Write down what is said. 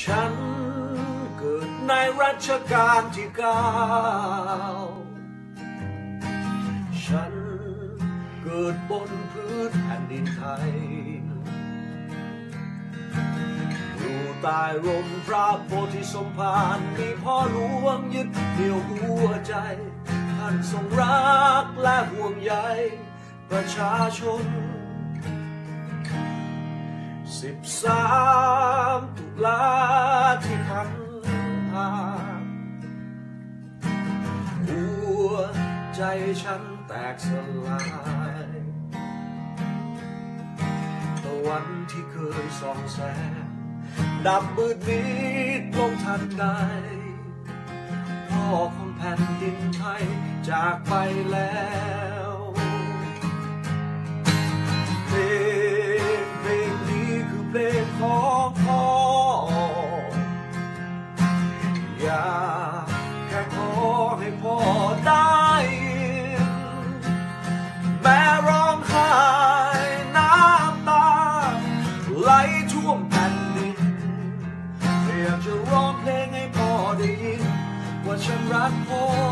ฉันเกิดในรัชกาลที่เก้าฉันเกิดบนพื้นแผ่นดินไทย อยู่ใต้ร่มพระโพธิสมภารมีพ่อหลวงยึดเหนี่ยวหัวใจ ท่านทรงรักและห่วงใยประชาชนสิบสาม ใจฉันแตกสลายตะวันที่เคยส่องแสง ดับมืดมิดลงทันใดพ่อของแผ่นดินไทยจากไปแล้วเพลงเพลงนี้คือเพลงของพ่ออยาก ว่าฉันรักพ่อ